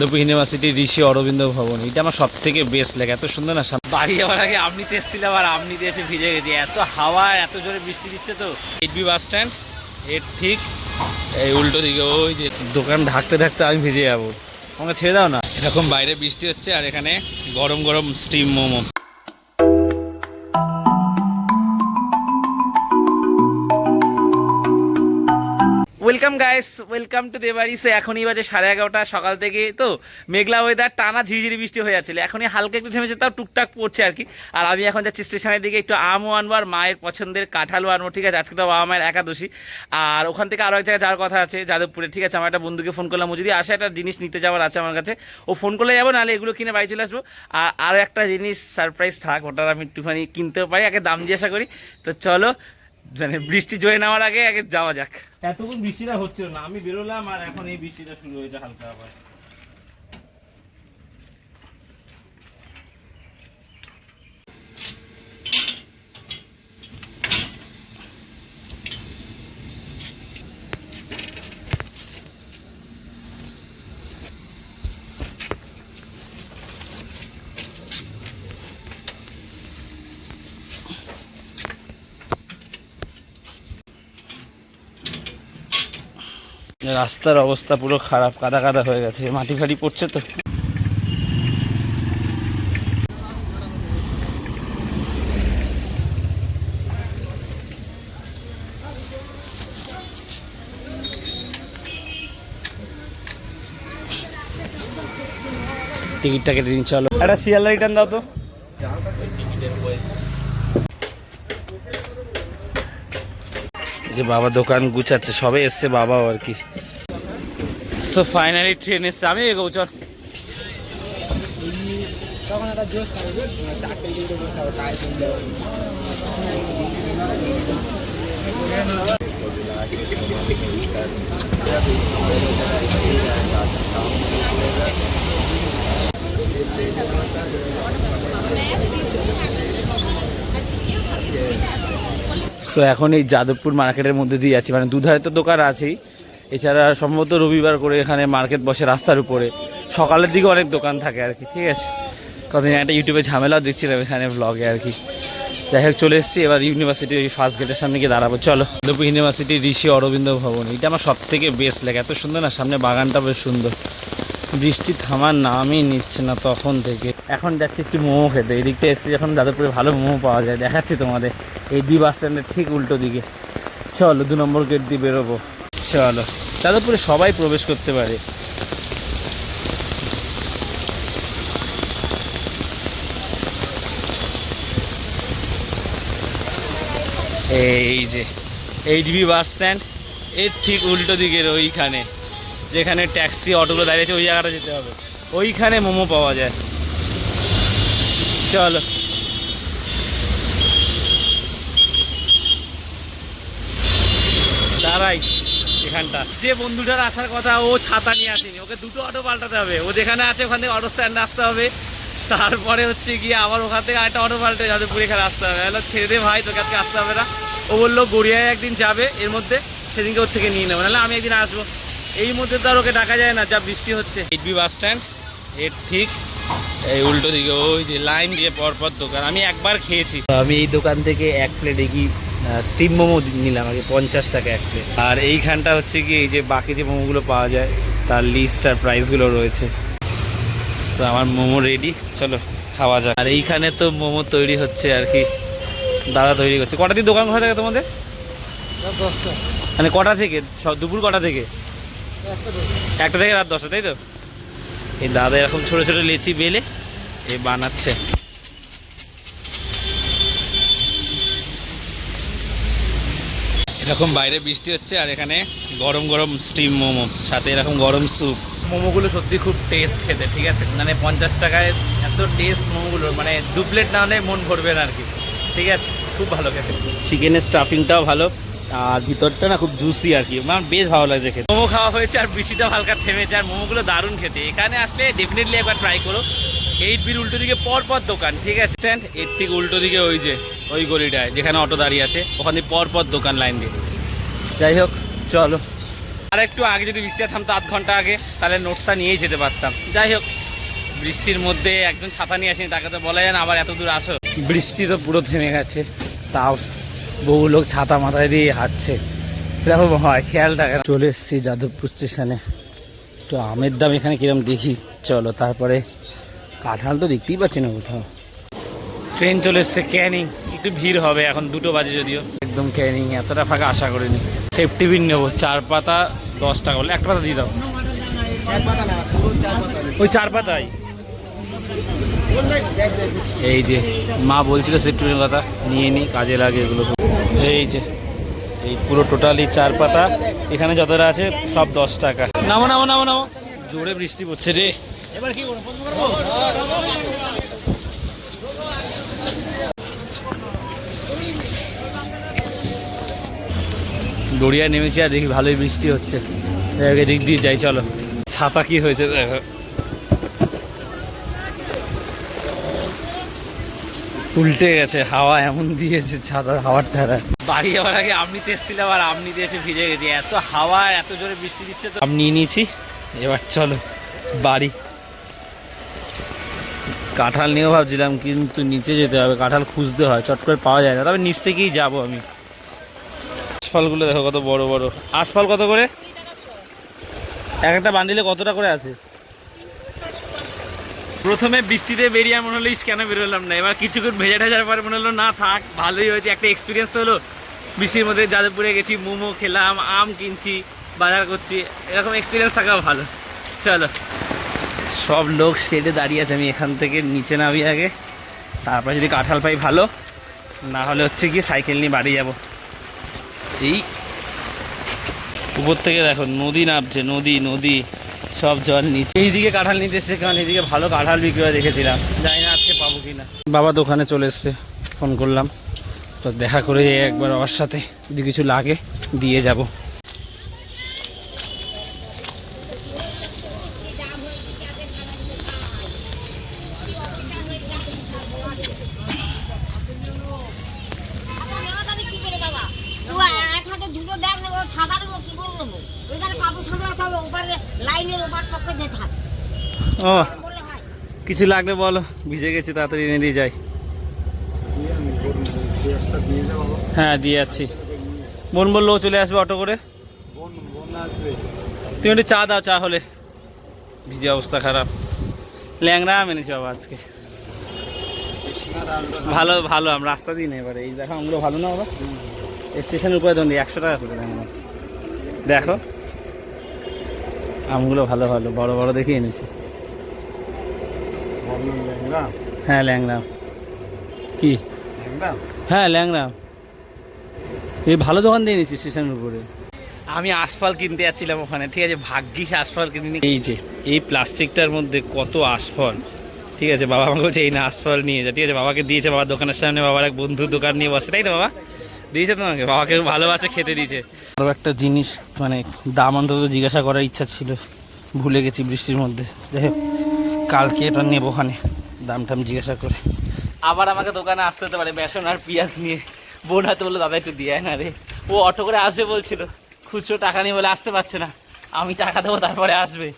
দুপুর ইউনিভার্সিটি ঋষি অরবিন্দ ভবন এটা আমার সব থেকে বেস্ট লাগে এত সুন্দর না বাড়ি যাওয়ার আগে আমনিতে এসেছিলাম আর আমনিতে এসে ভিজে গেছি এত হাওয়া এত জোরে বৃষ্টি দিচ্ছে তো। এইটবি বাস স্ট্যান্ড এর ঠিক এই উল্টো দিকে ওই যে দোকান ঢাকতে ঢাকতে আমি ভিজে যাব। আমাকে ছেড়ে দাও না। এরকম বাইরে বৃষ্টি হচ্ছে আর এখানে গরম গরম steam momo. Welcome guys welcome to Debari so এখনই বাজে সাড়ে এগারোটা, সকাল থেকে। তো, মেঘলা ওয়েদার টানা ঝিরিঝিরি বৃষ্টি হয়ে যাচ্ছিল। এখনই হালকা একটু থেমেছে, তাও টুকটাক পড়ছে আর কি। আর আমি এখন যাচ্ছি স্টেশনের দিকে একটু আমও আনব আর মায়ের পছন্দের কাঁঠালও আনব, ঠিক আছে? আজকে তো বাবা মায়ের একাদশী। আর ওখান থেকে আরও এক জায়গায় যাওয়ার কথা আছে, যাদবপুরে, ঠিক আছে? আমার একটা বন্ধুকে ফোন করলাম। ও যদি আসে একটা জিনিস নিতে যাওয়ার আছে আমার কাছে, ও ফোন করলে যাব, নাহলে এগুলো কিনে বাড়ি চলে আসব। আর আরও একটা জিনিস সারপ্রাইজ থাক, ওটার আমি একটুখানি কিনতেও পারি আগে দাম জিজ্ঞাসা করি। তো চলো মানে বৃষ্টি জয়ে নেওয়ার আগে আগে যাওয়া যাক। এতক্ষণ বৃষ্টিটা হচ্ছিল না, আমি বেরোলাম আর এখন এই বৃষ্টিটা শুরু হয়েছে হালকা আবার। রাস্তার অবস্থা পুরো খারাপ, কাদা কাদা হয়ে গেছে। মাটি ফাটি পড়ছে তো। টিকিটটা কেটে দিন, চলো। একটা শিয়াল রিটার্ন দাও তো। এই যে বাবা দোকান গুছাচ্ছে সবে এসছে বাবাও আর কি। সো ফাইনালি ট্রেন এসছে। আমি এগোবো চল। সো এখন এই যাদবপুর মার্কেটের মধ্যে দিয়ে আছি মানে দুধারে তো দোকান আছেই। এছাড়া সম্ভবত রবিবার করে এখানে মার্কেট বসে রাস্তার উপরে। সকালের দিকে অনেক দোকান থাকে আর কি, ঠিক আছে? কতদিন একটা ইউটিউবে ঝামেলাও দেখছিলাম এখানে ব্লগে আর কি। যাই হোক, চলে এসেছি। এবার ইউনিভার্সিটির ফার্স্ট গেটের সামনে গিয়ে দাঁড়াবো। চলো। যাদবপুর ইউনিভার্সিটি ঋষি অরবিন্দ ভবন, এটা আমার সব থেকে বেস্ট লাগে। এত সুন্দর না, সামনে বাগানটা বেশ সুন্দর। বৃষ্টি থামার নামই নিচ্ছে না তখন থেকে। এখন যাচ্ছি একটু মোমো খেতে। এই দিকটা এসেছি যখন যাদবপুরে ভালো মোমো পাওয়া যায়। দেখাচ্ছি তোমাদের। এই দুই বাস স্ট্যান্ডের ঠিক উল্টো দিকে। চলো, দু নম্বর গেট দিয়ে বেরোবো। চলো। যাদবপুরে সবাই প্রবেশ করতে পারে। এই যে এইচবি বাস স্ট্যান্ড, এর ঠিক উল্টো দিকের ওইখানে। যেখানে ট্যাক্সি, অটোগুলো দাঁড়িয়েছে ওই জায়গাটা যেতে হবে। ওইখানে মোমো পাওয়া যায়। চলো। দাঁড়াই এখানটা। যে বন্ধুটার আসার কথা, ও ছাতা নিয়ে আসেনি। ওকে দুটো অটো পাল্টাতে হবে। ও যেখানে আছে, ওখান থেকে অটো স্ট্যান্ডে আসতে হবে। তারপরে হচ্ছে গিয়ে আবার ওখান থেকে আরেকটা অটো পাল্টে যাদবপুর এখানে আসতে হবে। হ্যালো ছেড়ে দে ভাই, তোকে আজকে আসতে হবে না। ও বলল, গড়িয়ায় একদিন যাবে, এর মধ্যে সেদিনকে ওর থেকে নিয়ে নেব। নাহলে আমি একদিন আসব। এই মধ্যে তো আর ওকে ডাকা যায় না যা বৃষ্টি হচ্ছে। এইটবি বাস স্ট্যান্ড এর ঠিক এই উল্টো দিকে ওই যে লাইন দিয়ে পরপর দোকান। আমি একবার খেয়েছি। আমি এই দোকান থেকে এক প্লেট দেখি স্টিম মোমো নিলাম আগে পঞ্চাশ টাকা এক প্লেট আর এইখানটা হচ্ছে কি এই যে বাকি যে মোমোগুলো পাওয়া যায় তার লিস্ট আর প্রাইসগুলো রয়েছে। আমার মোমো রেডি চলো খাওয়া যাক। আর এইখানে তো মোমো তৈরি হচ্ছে আর কি দাদা তৈরি করছে। কটা দিয়ে দোকান খোলা থাকে তোমাদের? মানে কটা থেকে? সব দুপুর কটা থেকে? একটা থেকে রাত দশটা তাই তো? এই দাদা এরকম ছোট ছোট লেচি বেলে এ বানাচ্ছে। এরকম বাইরে বৃষ্টি হচ্ছে আর এখানে গরম গরম স্টিম মোমো সাথে এরকম গরম স্যুপ মোমোগুলো সত্যি খুব টেস্ট খেতে ঠিক আছে? মানে পঞ্চাশ টাকায় এত টেস্ট মোমোগুলো মানে দু প্লেট না হলে মন ভরবে না আর কি। ঠিক আছে? খুব ভালো খেতে। চিকেনের স্টাফিংটাও ভালো। আর ভিতরটা না খুব জুসি আর কি। আমার বেশ ভালো লাগছে খেতে। মোমো খাওয়া হয়েছে আর বৃষ্টিটা হালকা থেমেছে আর মোমোগুলো দারুণ খেতে। এখানে আসলে ডেফিনেটলি একবার ট্রাই করো। এইট বির উল্টো দিকে পর পর দোকান ঠিক আছে? স্ট্যান্ড এর থেকে উল্টো দিকে ওই যে ওই গলিটায় যেখানে অটো দাঁড়িয়ে আছে ওখানে পর পর দোকান লাইন দিয়ে। যাই হোক চলো। আর একটু আগে যদি বৃষ্টিটা থামতো আধ ঘণ্টা আগে তাহলে নোটসটা নিয়েই যেতে পারতাম। যাই হোক বৃষ্টির মধ্যে একজন ছাতা নিয়ে আসেনি তাকে তো বলা যায় না আবার এত দূর আসো। বৃষ্টি তো পুরো থেমে গেছে তাও বহু লোক ছাতা মাথায় দিয়ে হাঁটছে। এরকম হয় খেয়াল থাকে চলে এসেছি যাদবপুর স্টেশনে। তো আমের দাম এখানে কিরম দেখি? চলো তারপরে কাঁঠাল তো দেখতেই পাচ্ছি না কোথাও। ট্রেন চলে এসছে ক্যানিং। একটু ভিড় হবে এখন দুটো বাজে যদিও। একদম ক্যানিং এতটা ফাঁকা আশা করিনি। সেফটি বিন নেব চার পাতা দশ টাকা বলে একটা পাতা দিয়ে দাও। ওই চার পাতাই এই যে মা বলছিল সেফটি বিনের কথা নিয়ে নি কাজে লাগে এগুলো এই যে এই পুরো টোটালি চার পাতা। এখানে যতটা আছে সব দশ টাকা। নামো নামো নামো নামো। জোরে বৃষ্টি পড়ছে রে। এবার কি নেমেছি আর দেখি ভালোই বৃষ্টি হচ্ছে। এদিক দিয়ে যাই চলো। ছাতা কি হয়েছে দেখো। উল্টে গেছে হাওয়া এমন দিয়েছে ছাতা হাওয়ার ঠারা বাড়ি যাওয়ার আগে আমনিতে এসেছিলাম আর আমনিতে এসে ভিজে গেছি। এত হাওয়া এত জোরে বৃষ্টি দিচ্ছে তো। আমি নিয়ে নিয়েছি এবার চলো বাড়ি। কাঁঠাল নিয়েও ভাবছিলাম কিন্তু নিচে যেতে হবে কাঁঠাল খুঁজতে হয় চট করে পাওয়া যায় না। তবে নিচ থেকেই যাব আমি। আশফলগুলো দেখো কত বড় বড়। আশফল কত করে? এক একটা বান্ডিলে কতটা করে আছে? প্রথমে বৃষ্টিতে বেরিয়ে মনে হলো কেন বেরোলাম না? এবার কিছুক্ষণ ভেজা ঠেজার পরে মনে হলো, না, থাক, ভালোই হয়েছে। একটা এক্সপিরিয়েন্স হলো, বৃষ্টির মধ্যে যাদবপুরে গেছি, মোমো খেলাম, আম কিনছি, বাজার করছি, এরকম এক্সপিরিয়েন্স থাকা ভালো। চলো। সব লোক স্টেডে দাঁড়িয়ে আছে, আমি এখান থেকে নিচে নামি আগে। তারপর যদি কাঁঠাল পাই ভালো, না হলে হচ্ছে কি সাইকেল নিয়ে বাড়ি যাব। এই উপর থেকে দেখো, নদী নামছে, নদী নদী। সব জল নিচে এইদিকে কাঁঠাল নিতে এসছে কারণ এইদিকে ভালো কাঁঠাল বিক্রি হয়ে দেখেছিলাম। জানি না আজকে পাবো কি না। বাবা দোকানে চলে এসছে ফোন করলাম। তো দেখা করে একবার ওর সাথে যদি কিছু লাগে দিয়ে যাব কি করে বাবা ও এক হাতে দুটো ব্যাগ নেব ছাতা নেব কি করে নেব ওইখানে কাপড় সামলাতে হবে ওপারে লাইনের ওপার পক্ষে যেতে হবে ও বললে হয় কিছু লাগলে বলো, ভিজে গেছে, তাড়াতাড়ি এনে দিয়ে যাই। হ্যাঁ দিয়ে যাচ্ছি। বোন বলল চলে আসবে অটো করে। তুমি একটু চা দাও, চা হলে। ভিজে অবস্থা খারাপ। ল্যাংড়া আম এনেছি বাবা আজকে। ভালো ভালো আম রাস্তা দিই না এবারে। এই দেখো আমগুলো ভালো না বাবা। স্টেশনের উপরে দন্ডি একশো টাকা করে ল্যাংড়া দেখো। আমগুলো ভালো ভালো, বড় বড় দেখে এনেছি। হ্যাঁ ল্যাংড়া। কি? হ্যাঁ ল্যাংড়া। এই ভালো দোকান দিয়ে নিচ্ছি স্টেশনের উপরে। আমি আশফল কিনতে যাচ্ছিলাম ওখানে। ঠিক আছে ভাগ্যিস আশফল কিনে নি এই যে এই প্লাস্টিকটার মধ্যে কত আশফল। ঠিক আছে বাবা আমাকে বলছে এই না আশফল নিয়ে যা। ঠিক আছে বাবাকে দিয়েছে বাবার দোকানের সামনে বাবার এক বন্ধুর দোকান নিয়ে বসে। তাই তো বাবা? দিয়েছে তোমাকে? বাবাকে ভালোবাসে খেতে দিয়েছে। আরও একটা জিনিস মানে দাম অন্তত জিজ্ঞাসা করার ইচ্ছা ছিল। ভুলে গেছি বৃষ্টির মধ্যে। দেখো কালকে এটা নেব ওখানে। দাম টাম জিজ্ঞাসা করে। আবার আমাকে দোকানে আসতে হতে পারে বেসন আর পেঁয়াজ নিয়ে। বোন হাতে বলল দাদা একটু দিয়ে না রে। ও অটো করে আসবে বলছিল। খুচরো টাকা নিয়ে বলে আসতে পারছে না। আমি টাকা দেবো তারপরে আসবে।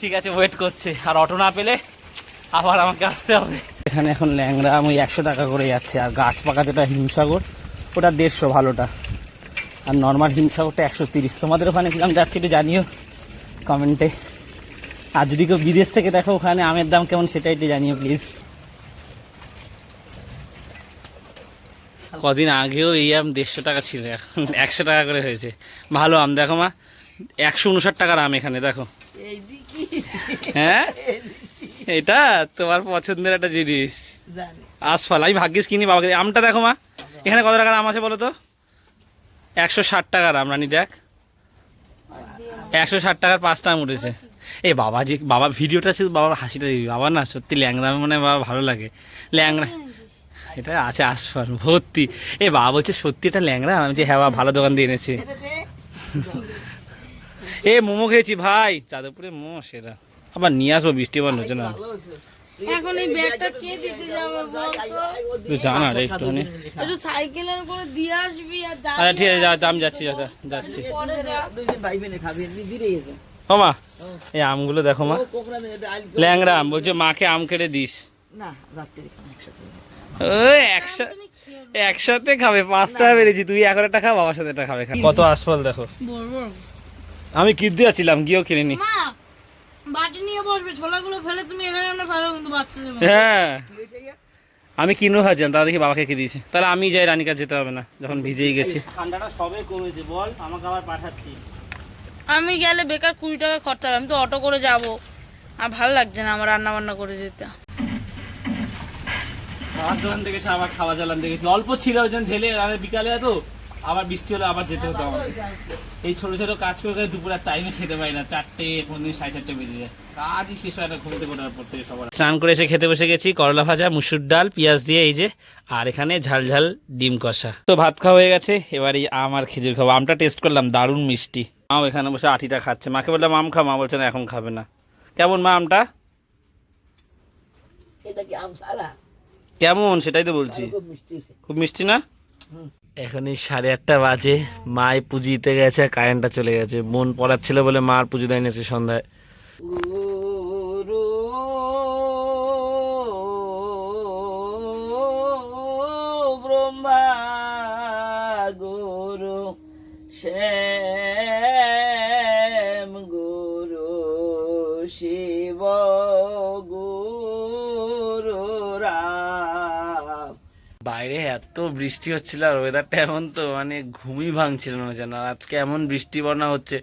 ঠিক আছে ওয়েট করছে। আর অটো না পেলে আবার আমাকে আসতে হবে। এখানে এখন ল্যাংড়া আমি একশো টাকা করে যাচ্ছে। আর গাছ পাকা যেটা হিমসাগর ওটা দেড়শো ভালোটা। আর নর্মাল হিমসাগরটা একশো তিরিশ। তোমাদের ওখানে কিরম যাচ্ছে একটু জানিও কমেন্টে। আর যদি কেউ বিদেশ থেকে দেখো ওখানে আমের দাম কেমন সেটা একটু জানিও প্লিজ কদিন আগেও এই আম দেড়শো টাকা ছিল এখন একশো টাকা করে হয়েছে। ভালো আম দেখো মা একশো উনষাট টাকার আম এখানে দেখো। হ্যাঁ? এটা তোমার পছন্দের একটা জিনিস। আশফল আমি ভাগ্যিস কিনি বাবাকে আমটা দেখো মা এখানে কত টাকার আম আছে বলো তো? একশো ষাট টাকার আম রানি দেখ। একশো ষাট টাকার পাঁচটা আম উঠেছে। এই বাবা যে বাবা ভিডিওটা শুধু বাবার হাসিটা দিবি বাবা না সত্যি ল্যাংড়া মানে বাবা ভালো লাগে। ল্যাংড়া। এটা আছে আসফল ভর্তি। এ বাবা বলছে সত্যি এটা ল্যাংড়া? আমি বলছি হ্যাঁ বাবা ভালো দোকান দিয়ে এনেছি। এ মোমো খেয়েছি ভাই। যাদবপুরে মোমো সেটা আবার নিয়ে আসব বৃষ্টি বন্ধ হচ্ছে না এখন এই ব্যাগটা কে দিতে যাবে বলতো জানা রে একটুখানি। একটু সাইকেলের করে দিয়ে আসবি আর আচ্ছা ঠিক আছে যা আমি যাচ্ছি চাচা যাচ্ছি। পরে যা। দুইজন ভাই বোনে খাবে এমনি গেছে ও মা এই আমগুলো দেখো মা। ল্যাংরা আম বলছে মাকে আম কেটে দিস। না একসাথে ওই একসাথে একসাথে খাবে পাঁচটা বেড়েছি তুই এখন একটা খা বাবার সাথে একটা খাবে। কত আশফল দেখো। আমি কিনতে যাচ্ছিলাম গিয়েও কিনে নি বাটি নিয়ে বসবে ছোলাগুলো ফেলে তুমি এখানে ফেলো কিন্তু বাচ্চা যাবে হ্যাঁ। আমি কিনো ভাবছিলাম তাও দেখি বাবাকে কি দিয়েছে। তাহলে আমি যাই রানিকা যেতে হবে না যখন ভিজেই গেছি। ঠান্ডাটা সবে কমেছে বল আমাকে আবার পাঠাচ্ছি আমি গেলে বেকার কুড়ি টাকা খরচা হবে, আমি তো অটো করে যাব। আর ভালো লাগছে না আমার রান্না বান্না করে যেতে। খাবার দোকান থেকে আবার খাওয়া জ্বালান দেখেছি। অল্প ছিল, ওই জন্য ঢেলে বিকালে এত। আবার বৃষ্টি হলে আবার যেতে হতো আমাকে। এই ছোট ছোট কাজ করে করে দুপুর আর টাইমে খেতে পারি না। চারটে পনেরো সাড়ে চারটে বেজে যায়। কাজই শেষ হয় না ঘুমতে কোটার পর থেকে সবার। স্নান করে এসে খেতে বসে গেছি করলা ভাজা মুসুর ডাল পেঁয়াজ দিয়ে এই যে আর এখানে ঝাল ঝাল ডিম কষা। তো ভাত খাওয়া হয়ে গেছে এবার এই আম আর খেজুর খাব। আমটা টেস্ট করলাম দারুণ মিষ্টি। মাও এখানে বসে আটিটা খাচ্ছে। মাকে বললাম আম খা। মা বলছে না এখন খাবে না। কেমন মা আমটা? কেমন? সেটাই তো বলছি। খুব মিষ্টি হয়েছে। খুব মিষ্টি না? এখনই সাড়ে আটটা বাজে। মায় পুজো দিতে গেছে, কারেন্টটা চলে গেছে। মন পড়াচ্ছিল বলে মার পুজো দেয় নিয়েছে সন্ধ্যায়। ব্রহ্মা গুরু শ্যাম গুরু শিব বাইরে এত বৃষ্টি হচ্ছিল আর ওয়েদারটা এমন তো মানে ঘুমই ভাঙছিল না যেন। আর আজকে এমন বৃষ্টি বন্যা হচ্ছে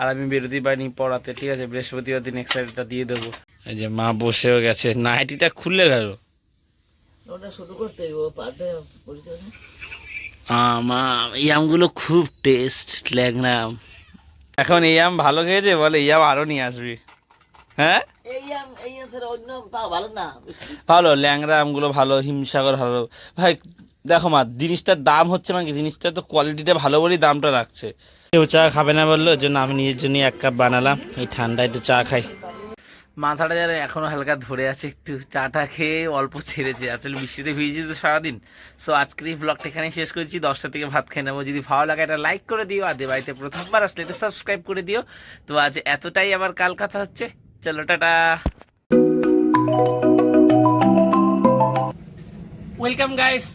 আর আমি বেরোতেই পারিনি পড়াতে ঠিক আছে? বৃহস্পতিবার দিন এক্সাইডটা দিয়ে দেবো। এই যে মা বসেও গেছে নাইটিটা খুললে গেল ওটা শুরু করতে এই আমগুলো খুব টেস্ট আম। এখন এই আম ভালো খেয়েছে? বলে এই আম আরও নিয়ে আসবি। হ্যাঁ? এই আম এই আম স্যার অন্য তা ভালো না। ভালো ল্যাংড়া আমগুলো ভালো হিমসাগর ভালো। ভাই দেখো মা জিনিসটার দাম হচ্ছে না কি জিনিসটা তো কোয়ালিটিটা ভালো বলেই দামটা রাখছে। কেউ চা খাবে না বলল ওই জন্য আমি নিজের জন্য এক কাপ বানালাম। এই ঠান্ডায় একটু চা খাই। মাথাটা যেন এখনও হালকা ধরে আছে একটু চাটা খেয়ে অল্প ছেড়েছে। আসলে বৃষ্টিতে ভিজেছি তো সারাদিন। সো আজকের এই ব্লগটা এখানে শেষ করেছি। দশটা থেকে ভাত খেয়ে নেব। যদি ভালো লাগে এটা লাইক করে দিও। আর বাড়িতে প্রথমবার আসলে এটা সাবস্ক্রাইব করে দিও। তো আজ এতটাই আবার কাল কথা হচ্ছে। চলো টাটা ওয়েলকাম গাইস